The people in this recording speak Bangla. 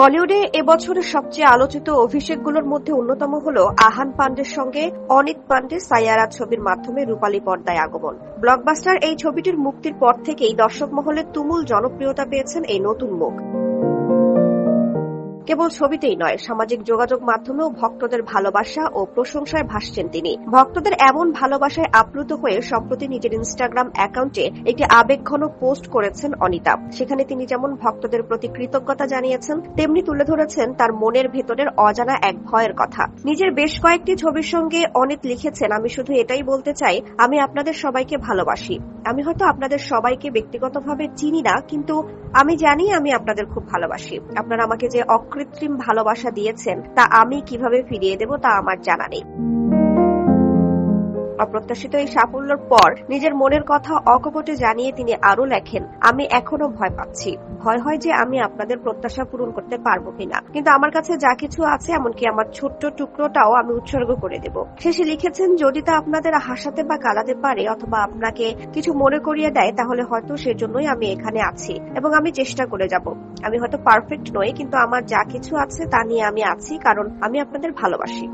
বলিউডে এবছরের সবচেয়ে আলোচিত অভিষেকগুলোর মধ্যে অন্যতম হল আহান পান্ডের সঙ্গে অনিত পান্ডে সাইয়ারা ছবির মাধ্যমে রূপালী পর্দায় আগমন। ব্লকবাস্টার এই ছবিটির মুক্তির পর থেকেই দর্শক মহলে তুমুল জনপ্রিয়তা পেয়েছেন এই নতুন মুখ। কেবল ছবিতেই নয়, সামাজিক যোগাযোগ মাধ্যমেও ভক্তদের ভালোবাসা ও প্রশংসায় ভাসছেন তিনি। ভক্তদের এমন ভালোবাসায় আপ্লুত হয়ে সম্প্রতি নিজের ইনস্টাগ্রাম অ্যাকাউন্টে একটি আবেগঘন পোস্ট করেছেন অনিতা। সেখানে তিনি যেমন ভক্তদের প্রতি কৃতজ্ঞতা জানিয়েছেন, তেমনি তুলে ধরেছেন তার মনের ভেতরের অজানা এক ভয়ের কথা। নিজের বেশ কয়েকটি ছবির সঙ্গে অনিত লিখেছেন, আমি শুধু এটাই বলতে চাই, আমি আপনাদের সবাইকে ভালোবাসি। আমি হয়তো আপনাদের সবাইকে ব্যক্তিগতভাবে চিনি না, কিন্তু আমি জানি আমি আপনাদের খুব ভালোবাসি। আপনারা আমাকে যে অকৃত্রিম ভালোবাসা দিয়েছেন তা আমি কীভাবে ফিরিয়ে দেব তা আমার জানা নেই। অপ্রত্যাশিত এই সাফল্যের পর নিজের মনের কথা অকপটে জানিয়ে তিনি আরও লেখেন, আমি এখনও ভয় পাচ্ছি। ভয় হয় যে আমি আপনাদের প্রত্যাশা পূরণ করতে পারব কিনা। কিন্তু আমার কাছে যা কিছু আছে, এমনকি আমার ছোট্ট টুকরোটাও আমি উৎসর্গ করে দেব। শেষে লিখেছেন, যদি তা আপনাদের হাসাতে বা কালাতে পারে অথবা আপনাকে কিছু মনে করিয়ে দেয়, তাহলে হয়তো সেজন্যই আমি এখানে আছি এবং আমি চেষ্টা করে যাব। আমি হয়তো পারফেক্ট নই, কিন্তু আমার যা কিছু আছে তা নিয়ে আমি আছি, কারণ আমি আপনাদের ভালোবাসি।